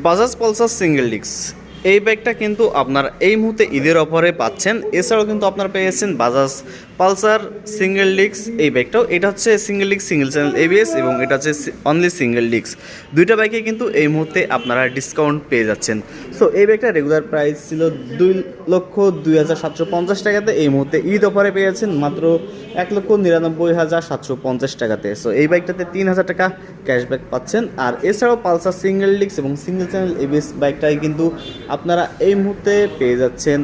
Bajaj Pulsar single ডিক্স এই ব্যাগটা কিন্তু আপনার এই মুহূর্তে ঈদের অফারে পাচ্ছেন। এছাড়াও কিন্তু আপনারা পেয়েছেন বাজাজ পালসার, সিঙ্গেল ডিক্স এই বাইকটাও এটা হচ্ছে সিঙ্গেল ডিক্স সিঙ্গেল চ্যানেল এবিএস এবং এটা হচ্ছে অনলি সিঙ্গেল ডিক্স দুইটা বাইকে কিন্তু এই মুহূর্তে আপনারা ডিসকাউন্ট পেয়ে যাচ্ছেন। সো এই বাইকটা রেগুলার প্রাইস ছিল দুই লক্ষ দুই হাজার সাতশো পঞ্চাশ টাকাতে। এই মুহূর্তে ঈদ অফারে পেয়েছেন মাত্র এক লক্ষ নিরানব্বই হাজার সাতশো পঞ্চাশ টাকাতে। সো এই বাইকটাতে তিন হাজার টাকা ক্যাশব্যাক পাচ্ছেন। আর এছাড়াও পালসার সিঙ্গেল ডিক্স এবং সিঙ্গেল চ্যানেল এবিএস বাইকটাই কিন্তু আপনারা এই মুহূর্তে পেয়ে যাচ্ছেন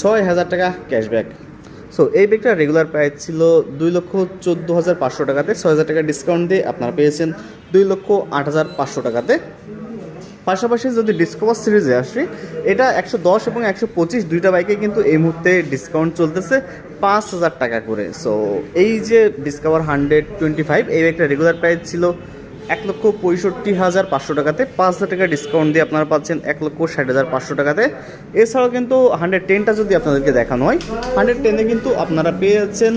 ছয় হাজার টাকা ক্যাশব্যাক সো এই বাইকটার রেগুলার প্রাইস ছিল দুই লক্ষ চোদ্দ হাজার পাঁচশো টাকাতে। ছয় হাজার টাকা ডিসকাউন্ট দিয়ে আপনারা পেয়েছেন দুই লক্ষ আট হাজার পাঁচশো টাকাতে। পাশাপাশি যদি ডিসকভার সিরিজে আসি, এটা একশো দশ এবং একশো পঁচিশ দুইটা বাইকে কিন্তু এই মুহূর্তে ডিসকাউন্ট চলতেছে পাঁচ হাজার টাকা করে। সো এই যে ডিসকভার হান্ড্রেড টোয়েন্টি ফাইভ এই বাইকটা রেগুলার প্রাইস ছিল এক লক্ষ পঁয়ষট্টি হাজার পাঁচশো টাকাতে পাঁচ হাজার টাকা ডিসকাউন্ট দিয়ে আপনারা পাচ্ছেন এক লক্ষ ষাট হাজার পাঁচশো টাকাতে। এছাড়াও কিন্তু হান্ড্রেড টেনটা যদি আপনাদেরকে দেখানো হয় হান্ড্রেড টেনে কিন্তু আপনারা পেয়ে যাচ্ছেন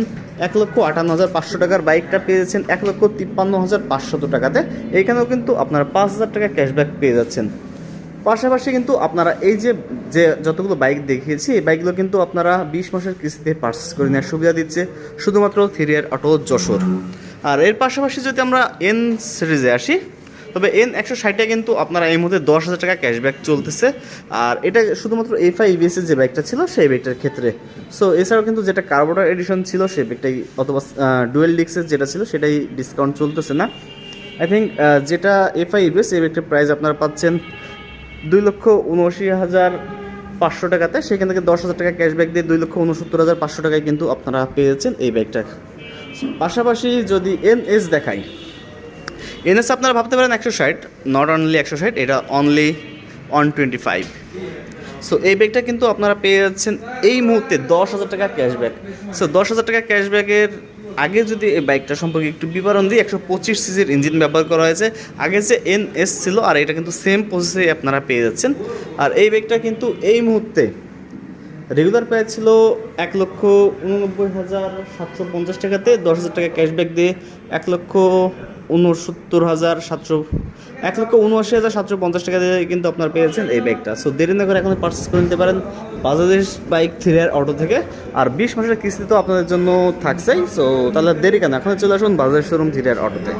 এক লক্ষ আটান্ন হাজার পাঁচশো টাকার বাইকটা পেয়ে যাচ্ছেন এক লক্ষ তিপ্পান্ন হাজার পাঁচশত টাকাতে। এইখানেও কিন্তু আপনারা পাঁচ হাজার টাকা ক্যাশব্যাক পেয়ে যাচ্ছেন। পাশাপাশি কিন্তু আপনারা এই যে যে যতগুলো বাইক দেখিয়েছি, এই বাইকগুলো কিন্তু আপনারা বিশ মাসের কিস্তিতে পারচেস করে নেওয়ার সুবিধা দিচ্ছে, শুধুমাত্র থ্রি ইয়ার অটো যশোর। আর এর পাশাপাশি যদি আমরা এন সিরিজে আসি, তবে এন একশো ষাটে কিন্তু আপনারা এই মুহূর্তে দশ হাজার টাকা ক্যাশব্যাক চলতেছে। আর এটা শুধুমাত্র এফ আই ইবিএসের যে ব্যাগটা ছিল, সেই ব্যাগটার ক্ষেত্রে। সো এছাড়াও কিন্তু যেটা কার্বোটার এডিশন ছিল, সেই বাইকটাই অথবা ডুয়েল ডিক্সের যেটা ছিল, সেটাই ডিসকাউন্ট চলতেছে না। আই থিঙ্ক যেটা এফ আই ইবিএস এই বাইকটার প্রাইস আপনারা পাচ্ছেন দুই লক্ষ উনআশি হাজার পাঁচশো টাকাতে। সেখান থেকে দশ হাজার টাকা ক্যাশব্যাক দিয়ে দুই লক্ষ উনসত্তর হাজার পাঁচশো টাকায় কিন্তু আপনারা পেয়ে যাচ্ছেন এই বাইকটা পাশাপাশি যদি এন এস দেখাই, এনএস আপনারা ভাবতে পারেন একশো ষাট নট অনলি একশো ষাট, এটা only one twenty five so এই ব্যাগটা কিন্তু আপনারা পেয়ে যাচ্ছেন এই মুহূর্তে দশ হাজার টাকা ক্যাশব্যাক সো দশ হাজার টাকা ক্যাশব্যাকের আগে যদি এই বাইকটা সম্পর্কে একটু বিবরণ দিই, একশো পঁচিশ সিসির ইঞ্জিন ব্যবহার করা হয়েছে। আগে যে এন এস ছিল, আর এটা কিন্তু সেম প্রসেসে আপনারা পেয়ে যাচ্ছেন। আর এই বাইকটা কিন্তু এই মুহূর্তে রেগুলার প্রাইস ছিল এক লক্ষ উননব্বই হাজার সাতশো পঞ্চাশ টাকাতে, দশ হাজার টাকা ক্যাশব্যাক দিয়ে এক লক্ষ উনসত্তর হাজার সাতশো, এক লক্ষ উনআশি হাজার সাতশো পঞ্চাশ টাকা দিয়ে কিন্তু আপনারা পেয়েছেন এই বাইকটা সো দেরি না করে এখন পারচেস করে নিতে পারেন Bajaj bike three R auto থেকে। আর বিশ মাসের কিস্তি তো আপনাদের জন্য থাকছেই। সো তাহলে দেরি কেন? এখন চলে আসুন বাজাজ শোরুম থ্রি আর অটোতে